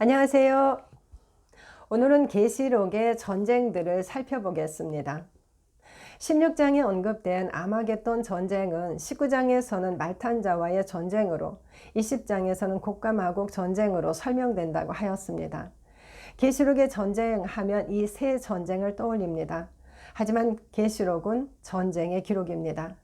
안녕하세요. 오늘은 계시록의 전쟁들을 살펴보겠습니다. 16장에 언급된 아마겟돈 전쟁은 19장에서는 말탄자와의 전쟁으로 20장에서는 곡가마곡 전쟁으로 설명된다고 하였습니다. 계시록의 전쟁하면 이 세 전쟁을 떠올립니다. 하지만 계시록은 전쟁의 기록입니다.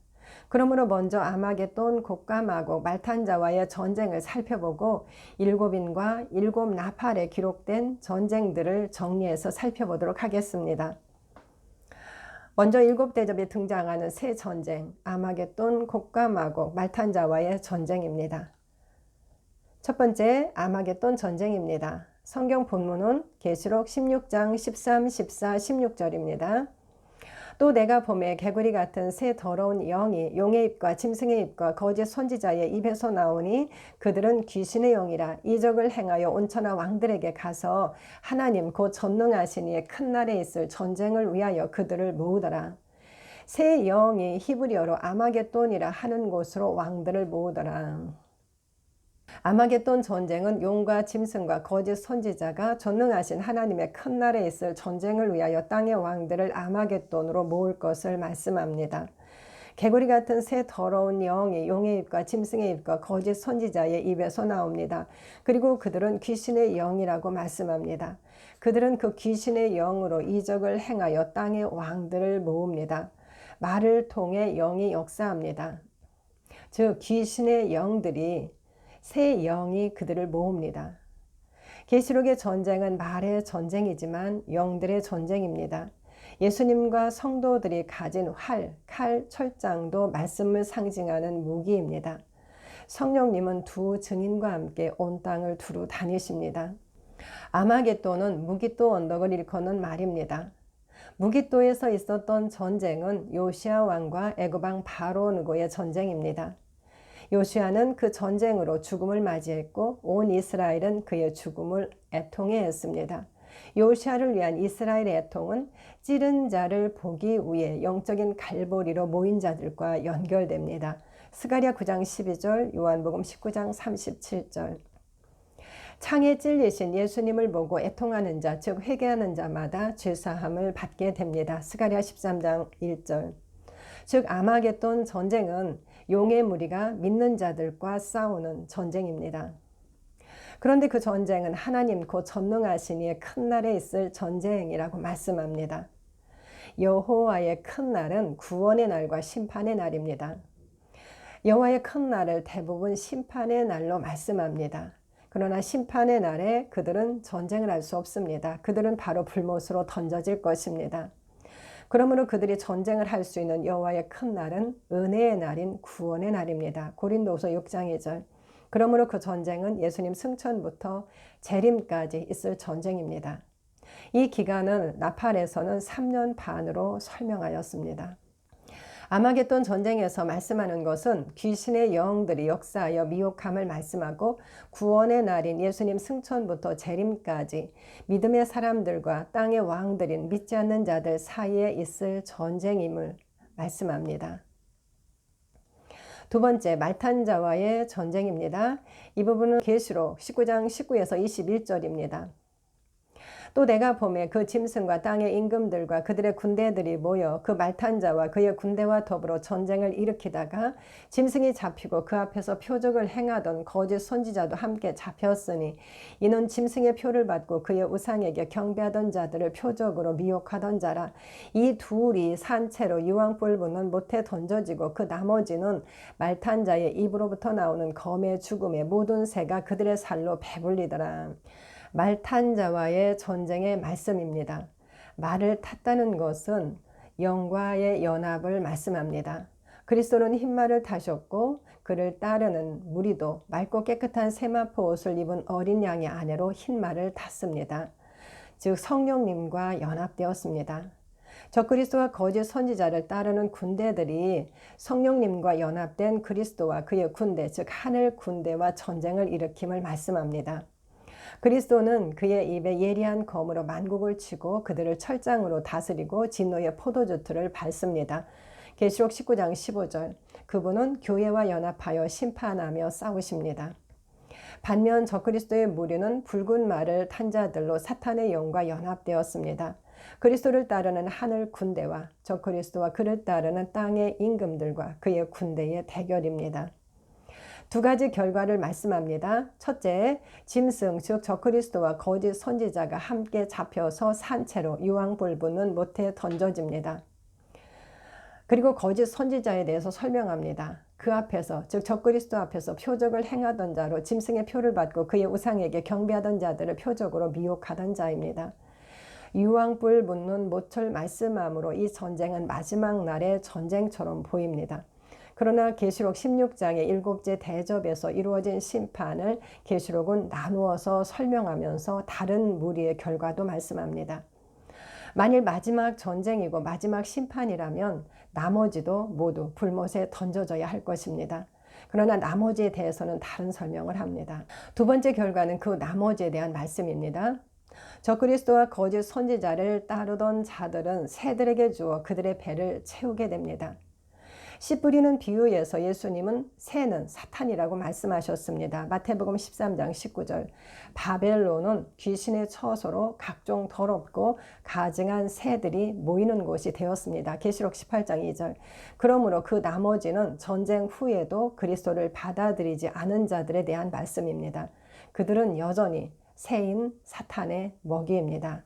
그러므로 먼저 아마겟돈, 곡가마곡, 말탄 자와의 전쟁을 살펴보고 일곱인과 일곱 나팔에 기록된 전쟁들을 정리해서 살펴보도록 하겠습니다. 먼저 일곱 대접에 등장하는 새 전쟁, 아마겟돈, 곡가마곡, 말탄 자와의 전쟁입니다. 첫 번째, 아마겟돈 전쟁입니다. 성경 본문은 계시록 16장 13, 14, 16절입니다. 또 내가 봄에 개구리 같은 새 더러운 영이 용의 입과 짐승의 입과 거짓 선지자의 입에서 나오니 그들은 귀신의 영이라 이적을 행하여 온천하 왕들에게 가서 하나님 곧 전능하신 이의 큰 날에 있을 전쟁을 위하여 그들을 모으더라. 새 영이 히브리어로 아마겟돈이라 하는 곳으로 왕들을 모으더라. 아마겟돈 전쟁은 용과 짐승과 거짓 선지자가 전능하신 하나님의 큰 날에 있을 전쟁을 위하여 땅의 왕들을 아마겟돈으로 모을 것을 말씀합니다. 개구리 같은 새 더러운 영이 용의 입과 짐승의 입과 거짓 선지자의 입에서 나옵니다. 그리고 그들은 귀신의 영이라고 말씀합니다. 그들은 그 귀신의 영으로 이적을 행하여 땅의 왕들을 모읍니다. 말을 통해 영이 역사합니다. 즉 귀신의 영들이 새 영이 그들을 모읍니다. 계시록의 전쟁은 말의 전쟁이지만 영들의 전쟁입니다. 예수님과 성도들이 가진 활, 칼, 철장도 말씀을 상징하는 무기입니다. 성령님은 두 증인과 함께 온 땅을 두루 다니십니다. 아마겟도는 무기또 언덕을 일컫는 말입니다. 무기또에서 있었던 전쟁은 요시아 왕과 애굽왕 바로 느고의 전쟁입니다. 요시아는 그 전쟁으로 죽음을 맞이했고 온 이스라엘은 그의 죽음을 애통해 했습니다. 요시아를 위한 이스라엘의 애통은 찌른 자를 보기 위해 영적인 갈보리로 모인 자들과 연결됩니다. 스가랴 9장 12절, 요한복음 19장 37절. 창에 찔리신 예수님을 보고 애통하는 자, 즉 회개하는 자마다 죄사함을 받게 됩니다. 스가랴 13장 1절. 즉 아마겟돈 전쟁은 용의 무리가 믿는 자들과 싸우는 전쟁입니다. 그런데 그 전쟁은 하나님 곧 전능하신 이의 큰 날에 있을 전쟁이라고 말씀합니다. 여호와의 큰 날은 구원의 날과 심판의 날입니다. 여호와의 큰 날을 대부분 심판의 날로 말씀합니다. 그러나 심판의 날에 그들은 전쟁을 할 수 없습니다. 그들은 바로 불못으로 던져질 것입니다. 그러므로 그들이 전쟁을 할 수 있는 여호와의 큰 날은 은혜의 날인 구원의 날입니다. 고린도서 6장 2절. 그러므로 그 전쟁은 예수님 승천부터 재림까지 있을 전쟁입니다. 이 기간을 나팔에서는 3년 반으로 설명하였습니다. 아마겟돈 전쟁에서 말씀하는 것은 귀신의 영들이 역사하여 미혹함을 말씀하고 구원의 날인 예수님 승천부터 재림까지 믿음의 사람들과 땅의 왕들인 믿지 않는 자들 사이에 있을 전쟁임을 말씀합니다. 두 번째 말탄 자와의 전쟁입니다. 이 부분은 계시록 19장 19에서 21절입니다. 또 내가 봄에 그 짐승과 땅의 임금들과 그들의 군대들이 모여 그 말탄자와 그의 군대와 더불어 전쟁을 일으키다가 짐승이 잡히고 그 앞에서 표적을 행하던 거짓 선지자도 함께 잡혔으니 이는 짐승의 표를 받고 그의 우상에게 경배하던 자들을 표적으로 미혹하던 자라 이 둘이 산채로 유황불 부는 못에 던져지고 그 나머지는 말탄자의 입으로부터 나오는 검의 죽음에 모든 새가 그들의 살로 배불리더라. 말 탄 자와의 전쟁의 말씀입니다. 말을 탔다는 것은 영과의 연합을 말씀합니다. 그리스도는 흰말을 타셨고 그를 따르는 무리도 맑고 깨끗한 세마포 옷을 입은 어린 양의 아내로 흰말을 탔습니다. 즉 성령님과 연합되었습니다. 적그리스도와 거짓 선지자를 따르는 군대들이 성령님과 연합된 그리스도와 그의 군대, 즉 하늘 군대와 전쟁을 일으킴을 말씀합니다. 그리스도는 그의 입에 예리한 검으로 만국을 치고 그들을 철장으로 다스리고 진노의 포도주틀을 밟습니다. 계시록 19장 15절 그분은 교회와 연합하여 심판하며 싸우십니다. 반면 적그리스도의 무리는 붉은 말을 탄 자들로 사탄의 영과 연합되었습니다. 그리스도를 따르는 하늘 군대와 적그리스도와 그를 따르는 땅의 임금들과 그의 군대의 대결입니다. 두 가지 결과를 말씀합니다. 첫째, 짐승 즉 적그리스도와 거짓 선지자가 함께 잡혀서 산채로 유황불 붙는 못에 던져집니다. 그리고 거짓 선지자에 대해서 설명합니다. 그 앞에서 즉 적그리스도 앞에서 표적을 행하던 자로 짐승의 표를 받고 그의 우상에게 경배하던 자들을 표적으로 미혹하던 자입니다. 유황불 묻는 모철 말씀함으로 이 전쟁은 마지막 날의 전쟁처럼 보입니다. 그러나 계시록 16장의 일곱째 대접에서 이루어진 심판을 계시록은 나누어서 설명하면서 다른 무리의 결과도 말씀합니다. 만일 마지막 전쟁이고 마지막 심판이라면 나머지도 모두 불못에 던져져야 할 것입니다. 그러나 나머지에 대해서는 다른 설명을 합니다. 두 번째 결과는 그 나머지에 대한 말씀입니다. 저 그리스도와 거짓 선지자를 따르던 자들은 새들에게 주어 그들의 배를 채우게 됩니다. 씨 뿌리는 비유에서 예수님은 새는 사탄이라고 말씀하셨습니다. 마태복음 13장 19절. 바벨론은 귀신의 처소로 각종 더럽고 가증한 새들이 모이는 곳이 되었습니다. 계시록 18장 2절. 그러므로 그 나머지는 전쟁 후에도 그리스도를 받아들이지 않은 자들에 대한 말씀입니다. 그들은 여전히 새인 사탄의 먹이입니다.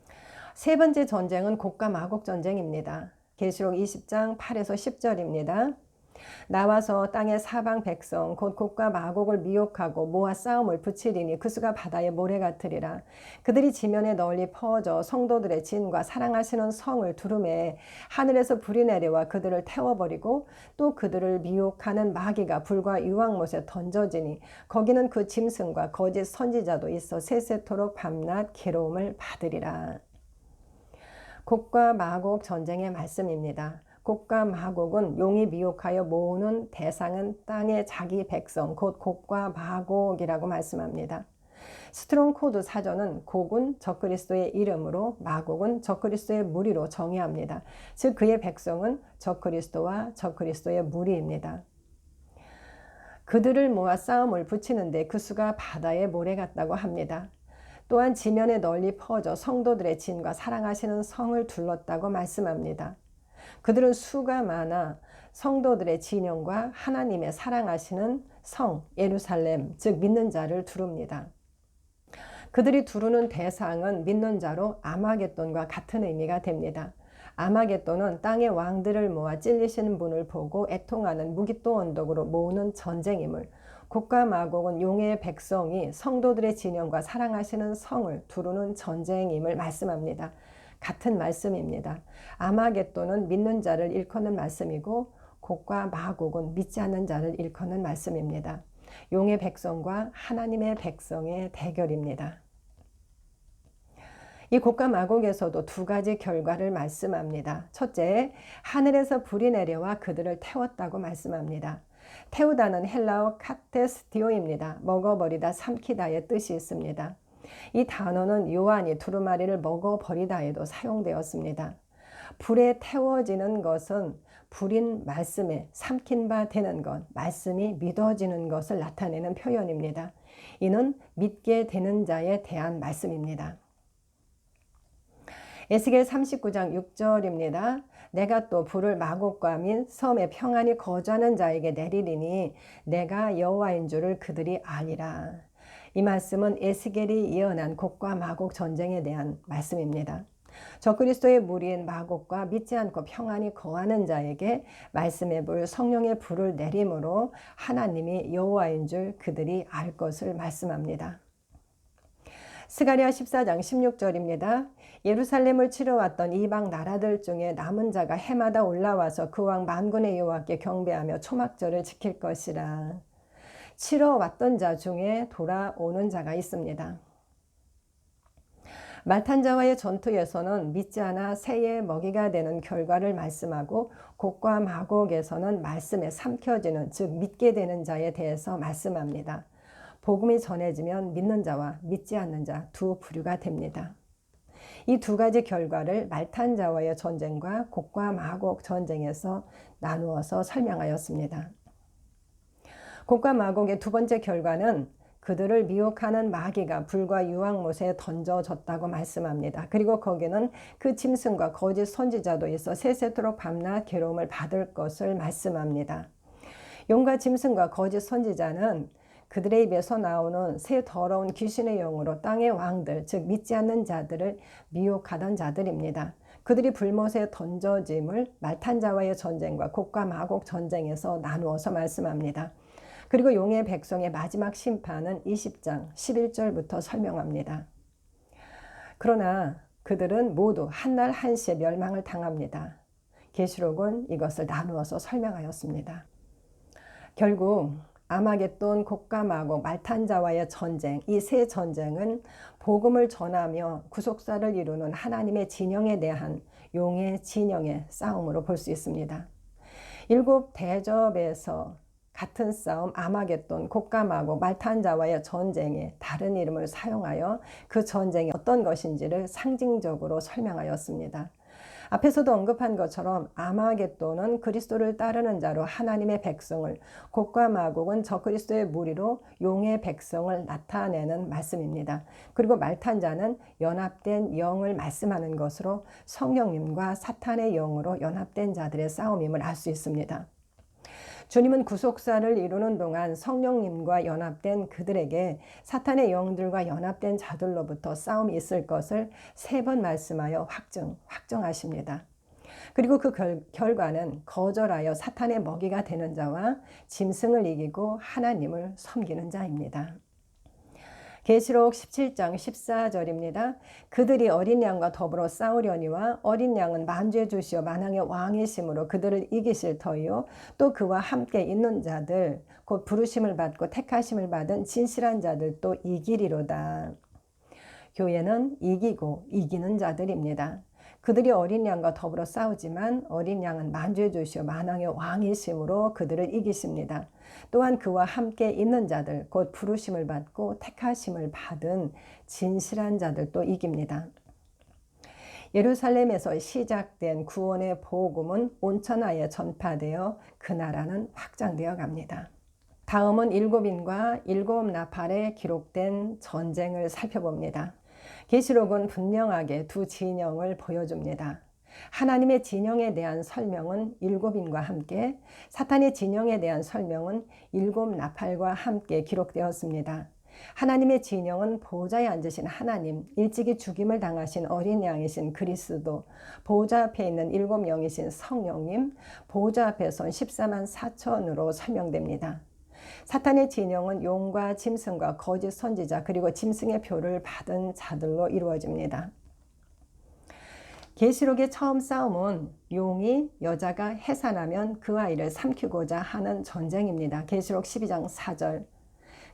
세 번째 전쟁은 곡과 마곡 전쟁입니다. 계시록 20장 8에서 10절입니다. 나와서 땅의 사방 백성 곧 곡과 마곡을 미혹하고 모아 싸움을 붙이리니 그 수가 바다의 모래 같으리라 그들이 지면에 널리 퍼져 성도들의 진과 사랑하시는 성을 두름에 하늘에서 불이 내려와 그들을 태워버리고 또 그들을 미혹하는 마귀가 불과 유황못에 던져지니 거기는 그 짐승과 거짓 선지자도 있어 세세토록 밤낮 괴로움을 받으리라 곡과 마곡 전쟁의 말씀입니다. 곡과 마곡은 용이 미혹하여 모으는 대상은 땅의 자기 백성 곧 곡과 마곡이라고 말씀합니다. 스트롱 코드 사전은 곡은 적그리스도의 이름으로 마곡은 적그리스도의 무리로 정의합니다. 즉 그의 백성은 적그리스도와 적그리스도의 무리입니다. 그들을 모아 싸움을 붙이는데 그 수가 바다의 모래 같다고 합니다. 또한 지면에 널리 퍼져 성도들의 진과 사랑하시는 성을 둘렀다고 말씀합니다. 그들은 수가 많아 성도들의 진영과 하나님의 사랑하시는 성 예루살렘 즉 믿는 자를 두릅니다. 그들이 두르는 대상은 믿는 자로 아마겟돈과 같은 의미가 됩니다. 아마겟돈은 땅의 왕들을 모아 찔리시는 분을 보고 애통하는 무기또 언덕으로 모으는 전쟁임을 국가 마곡은 용의 백성이 성도들의 진영과 사랑하시는 성을 두르는 전쟁임을 말씀합니다. 같은 말씀입니다. 아마겟돈은 믿는 자를 일컫는 말씀이고 곡과 마곡은 믿지 않는 자를 일컫는 말씀입니다. 용의 백성과 하나님의 백성의 대결입니다. 이 곡과 마곡에서도 두 가지 결과를 말씀합니다. 첫째, 하늘에서 불이 내려와 그들을 태웠다고 말씀합니다. 태우다는 헬라어 카테스디오입니다. 먹어버리다, 삼키다의 뜻이 있습니다. 이 단어는 요한이 두루마리를 먹어버리다에도 사용되었습니다. 불에 태워지는 것은 불인 말씀에 삼킨 바 되는 것, 말씀이 믿어지는 것을 나타내는 표현입니다. 이는 믿게 되는 자에 대한 말씀입니다. 에스겔 39장 6절입니다. 내가 또 불을 마곡과 및 섬에 평안히 거주하는 자에게 내리리니 내가 여호와인 줄을 그들이 아니라. 이 말씀은 에스겔이 예언한 곡과 마곡 전쟁에 대한 말씀입니다. 적그리스도의 무리인 마곡과 믿지 않고 평안히 거하는 자에게 말씀의 불 성령의 불을 내림으로 하나님이 여호와인 줄 그들이 알 것을 말씀합니다. 스가리아 14장 16절입니다. 예루살렘을 치러왔던 이방 나라들 중에 남은 자가 해마다 올라와서 그 왕 만군의 여호와께 경배하며 초막절을 지킬 것이라. 치러왔던 자 중에 돌아오는 자가 있습니다. 말탄자와의 전투에서는 믿지 않아 새의 먹이가 되는 결과를 말씀하고 곡과 마곡에서는 말씀에 삼켜지는 즉 믿게 되는 자에 대해서 말씀합니다. 복음이 전해지면 믿는 자와 믿지 않는 자 두 부류가 됩니다. 이 두 가지 결과를 말탄자와의 전쟁과 곡과 마곡 전쟁에서 나누어서 설명하였습니다. 곡과 마곡의 두 번째 결과는 그들을 미혹하는 마귀가 불과 유황못에 던져졌다고 말씀합니다. 그리고 거기는 그 짐승과 거짓 선지자도 있어 세세토록 밤낮 괴로움을 받을 것을 말씀합니다. 용과 짐승과 거짓 선지자는 그들의 입에서 나오는 새 더러운 귀신의 영으로 땅의 왕들, 즉 믿지 않는 자들을 미혹하던 자들입니다. 그들이 불못에 던져짐을 말탄 자와의 전쟁과 곡과 마곡 전쟁에서 나누어서 말씀합니다. 그리고 용의 백성의 마지막 심판은 20장 11절부터 설명합니다. 그러나 그들은 모두 한날 한시에 멸망을 당합니다. 계시록은 이것을 나누어서 설명하였습니다. 결국 아마겟돈, 곡감하고 말탄자와의 전쟁, 이 세 전쟁은 복음을 전하며 구속사를 이루는 하나님의 진영에 대한 용의 진영의 싸움으로 볼 수 있습니다. 일곱 대접에서 같은 싸움 아마겟돈, 곡감하고 말탄자와의 전쟁에 다른 이름을 사용하여 그 전쟁이 어떤 것인지를 상징적으로 설명하였습니다. 앞에서도 언급한 것처럼 아마겟돈은 그리스도를 따르는 자로 하나님의 백성을 곡과 마곡은 저 그리스도의 무리로 용의 백성을 나타내는 말씀입니다. 그리고 말탄 자는 연합된 영을 말씀하는 것으로 성령님과 사탄의 영으로 연합된 자들의 싸움임을 알 수 있습니다. 주님은 구속사를 이루는 동안 성령님과 연합된 그들에게 사탄의 영들과 연합된 자들로부터 싸움이 있을 것을 세 번 말씀하여 확증, 확정하십니다. 그리고 그 결, 결과는 거절하여 사탄의 먹이가 되는 자와 짐승을 이기고 하나님을 섬기는 자입니다. 계시록 17장 14절입니다. 그들이 어린 양과 더불어 싸우려니와 어린 양은 만주의 주시어 만왕의 왕이심으로 그들을 이기실 터이요 또 그와 함께 있는 자들 곧 부르심을 받고 택하심을 받은 진실한 자들도 이기리로다. 교회는 이기고 이기는 자들입니다. 그들이 어린 양과 더불어 싸우지만 어린 양은 만주의 주시어 만왕의 왕이심으로 그들을 이기십니다. 또한 그와 함께 있는 자들 곧 부르심을 받고 택하심을 받은 진실한 자들도 이깁니다. 예루살렘에서 시작된 구원의 복음은 온천하에 전파되어 그 나라는 확장되어 갑니다. 다음은 일곱인과 일곱 나팔에 기록된 전쟁을 살펴봅니다. 계시록은 분명하게 두 진영을 보여줍니다. 하나님의 진영에 대한 설명은 일곱인과 함께 사탄의 진영에 대한 설명은 일곱 나팔과 함께 기록되었습니다. 하나님의 진영은 보좌에 앉으신 하나님, 일찍이 죽임을 당하신 어린 양이신 그리스도, 보좌 앞에 있는 일곱 영이신 성령님, 보좌 앞에 선 14만 4천으로 설명됩니다. 사탄의 진영은 용과 짐승과 거짓 선지자 그리고 짐승의 표를 받은 자들로 이루어집니다. 계시록의 처음 싸움은 용이 여자가 해산하면 그 아이를 삼키고자 하는 전쟁입니다. 계시록 12장 4절.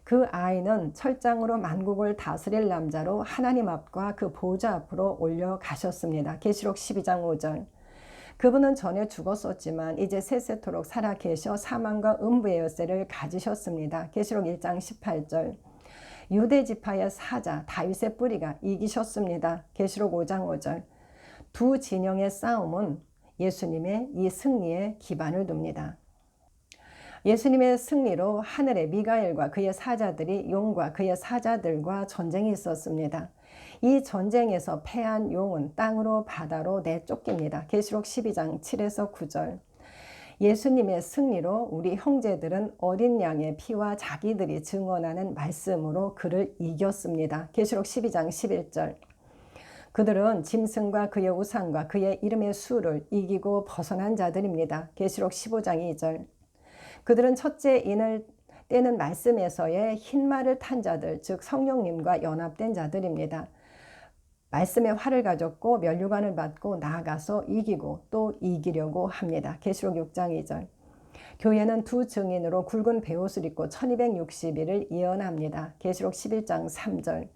그 아이는 철장으로 만국을 다스릴 남자로 하나님 앞과 그 보좌 앞으로 올려가셨습니다. 계시록 12장 5절. 그분은 전에 죽었었지만 이제 세세토록 살아 계셔 사망과 음부의 열쇠를 가지셨습니다. 계시록 1장 18절. 유대 지파의 사자 다윗의 뿌리가 이기셨습니다. 계시록 5장 5절. 두 진영의 싸움은 예수님의 이 승리에 기반을 둡니다. 예수님의 승리로 하늘의 미가엘과 그의 사자들이 용과 그의 사자들과 전쟁이 있었습니다. 이 전쟁에서 패한 용은 땅으로 바다로 내쫓깁니다. 계시록 12장 7에서 9절. 예수님의 승리로 우리 형제들은 어린 양의 피와 자기들이 증언하는 말씀으로 그를 이겼습니다. 계시록 12장 11절. 그들은 짐승과 그의 우상과 그의 이름의 수를 이기고 벗어난 자들입니다. 계시록 15장 2절. 그들은 첫째 인을 떼는 말씀에서의 흰말을 탄 자들, 즉 성령님과 연합된 자들입니다. 말씀의 활을 가졌고 면류관을 받고 나아가서 이기고 또 이기려고 합니다. 계시록 6장 2절. 교회는 두 증인으로 굵은 베옷을 입고 1260일을 예언합니다. 계시록 11장 3절.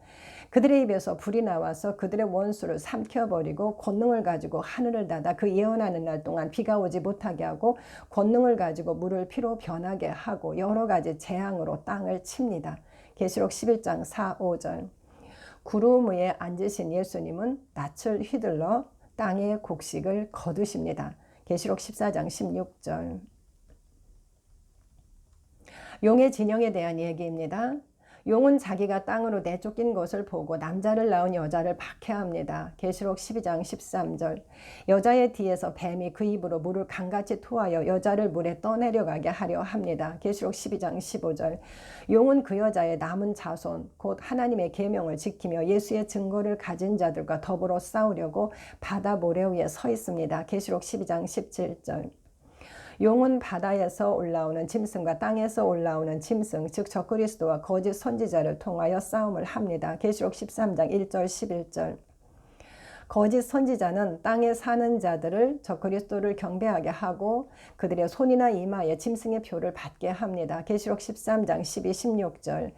그들의 입에서 불이 나와서 그들의 원수를 삼켜버리고 권능을 가지고 하늘을 닫아 그 예언하는 날 동안 비가 오지 못하게 하고 권능을 가지고 물을 피로 변하게 하고 여러 가지 재앙으로 땅을 칩니다. 계시록 11장 4, 5절 구름 위에 앉으신 예수님은 낯을 휘둘러 땅의 곡식을 거두십니다. 계시록 14장 16절 용의 진영에 대한 얘기입니다. 용은 자기가 땅으로 내쫓긴 것을 보고 남자를 낳은 여자를 박해합니다. 계시록 12장 13절. 여자의 뒤에서 뱀이 그 입으로 물을 강같이 토하여 여자를 물에 떠내려가게 하려 합니다. 계시록 12장 15절. 용은 그 여자의 남은 자손 곧 하나님의 계명을 지키며 예수의 증거를 가진 자들과 더불어 싸우려고 바다 모래 위에 서 있습니다. 계시록 12장 17절. 용은 바다에서 올라오는 짐승과 땅에서 올라오는 짐승, 즉 적그리스도와 거짓 선지자를 통하여 싸움을 합니다. 계시록 13장 1절 11절. 거짓 선지자는 땅에 사는 자들을 적그리스도를 경배하게 하고 그들의 손이나 이마에 짐승의 표를 받게 합니다. 계시록 13장 12, 16절.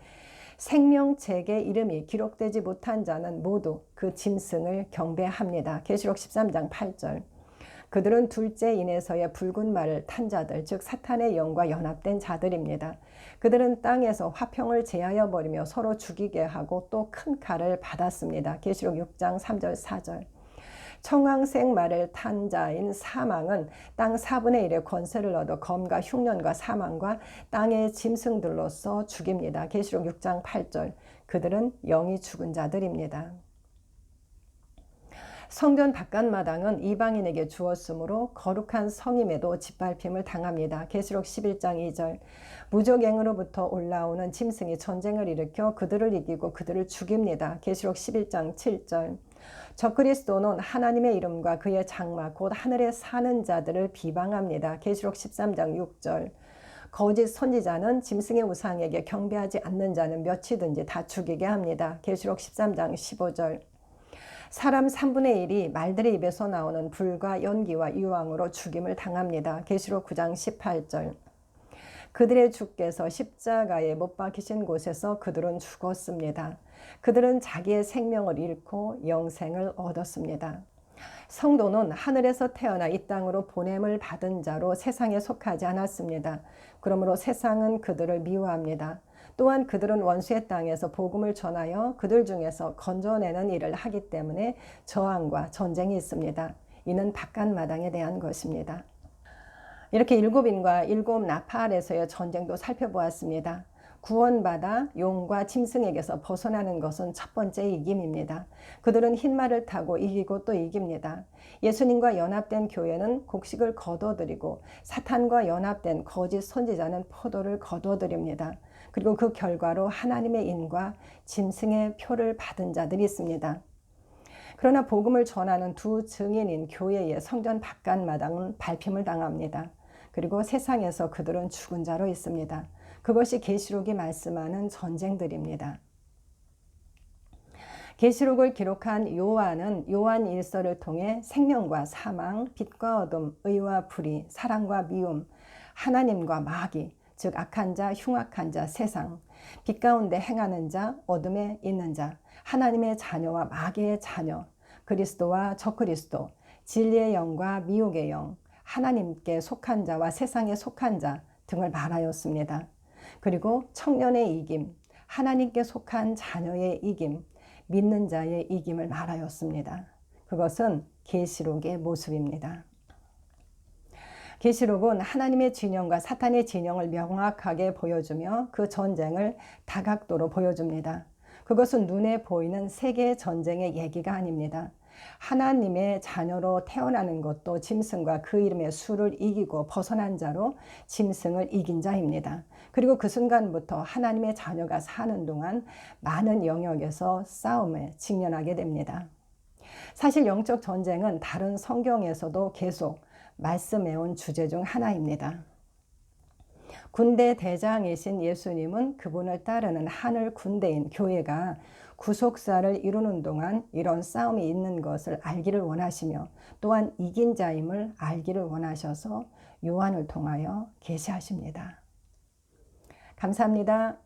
생명책의 이름이 기록되지 못한 자는 모두 그 짐승을 경배합니다. 계시록 13장 8절. 그들은 둘째 인에서의 붉은 말을 탄 자들, 즉 사탄의 영과 연합된 자들입니다. 그들은 땅에서 화평을 제하여 버리며 서로 죽이게 하고 또 큰 칼을 받았습니다. 계시록 6장 3절 4절. 청황색 말을 탄 자인 사망은 땅 4분의 1의 권세를 얻어 검과 흉년과 사망과 땅의 짐승들로서 죽입니다. 계시록 6장 8절. 그들은 영이 죽은 자들입니다. 성전 바깥마당은 이방인에게 주었으므로 거룩한 성임에도 짓밟힘을 당합니다. 계시록 11장 2절 무적행으로부터 올라오는 짐승이 전쟁을 일으켜 그들을 이기고 그들을 죽입니다. 계시록 11장 7절 적그리스도는 하나님의 이름과 그의 장막 곧 하늘에 사는 자들을 비방합니다. 계시록 13장 6절 거짓 선지자는 짐승의 우상에게 경배하지 않는 자는 몇이든지 다 죽이게 합니다. 계시록 13장 15절 사람 3분의 1이 말들의 입에서 나오는 불과 연기와 유황으로 죽임을 당합니다. 계시록 9장 18절. 그들의 주께서 십자가에 못 박히신 곳에서 그들은 죽었습니다. 그들은 자기의 생명을 잃고 영생을 얻었습니다. 성도는 하늘에서 태어나 이 땅으로 보냄을 받은 자로 세상에 속하지 않았습니다. 그러므로 세상은 그들을 미워합니다. 또한 그들은 원수의 땅에서 복음을 전하여 그들 중에서 건져내는 일을 하기 때문에 저항과 전쟁이 있습니다. 이는 바깥 마당에 대한 것입니다. 이렇게 일곱인과 일곱 나파 아래서의 전쟁도 살펴보았습니다. 구원받아 용과 짐승에게서 벗어나는 것은 첫 번째 이김입니다. 그들은 흰말을 타고 이기고 또 이깁니다. 예수님과 연합된 교회는 곡식을 거둬들이고 사탄과 연합된 거짓 선지자는 포도를 거둬들입니다. 그리고 그 결과로 하나님의 인과 짐승의 표를 받은 자들이 있습니다. 그러나 복음을 전하는 두 증인인 교회의 성전 바깥마당은 발핌을 당합니다. 그리고 세상에서 그들은 죽은 자로 있습니다. 그것이 계시록이 말씀하는 전쟁들입니다. 계시록을 기록한 요한은 요한 일서를 통해 생명과 사망, 빛과 어둠, 의와 불의, 사랑과 미움, 하나님과 마귀, 즉 악한 자, 흉악한 자, 세상, 빛 가운데 행하는 자, 어둠에 있는 자, 하나님의 자녀와 마귀의 자녀, 그리스도와 적그리스도, 진리의 영과 미혹의 영, 하나님께 속한 자와 세상에 속한 자 등을 말하였습니다. 그리고 청년의 이김, 하나님께 속한 자녀의 이김, 믿는 자의 이김을 말하였습니다. 그것은 계시록의 모습입니다. 계시록은 하나님의 진영과 사탄의 진영을 명확하게 보여주며 그 전쟁을 다각도로 보여줍니다. 그것은 눈에 보이는 세계 전쟁의 얘기가 아닙니다. 하나님의 자녀로 태어나는 것도 짐승과 그 이름의 수를 이기고 벗어난 자로 짐승을 이긴 자입니다. 그리고 그 순간부터 하나님의 자녀가 사는 동안 많은 영역에서 싸움에 직면하게 됩니다. 사실 영적 전쟁은 다른 성경에서도 계속 말씀해온 주제 중 하나입니다. 군대 대장이신 예수님은 그분을 따르는 하늘 군대인 교회가 구속사를 이루는 동안 이런 싸움이 있는 것을 알기를 원하시며 또한 이긴 자임을 알기를 원하셔서 요한을 통하여 계시하십니다. 감사합니다.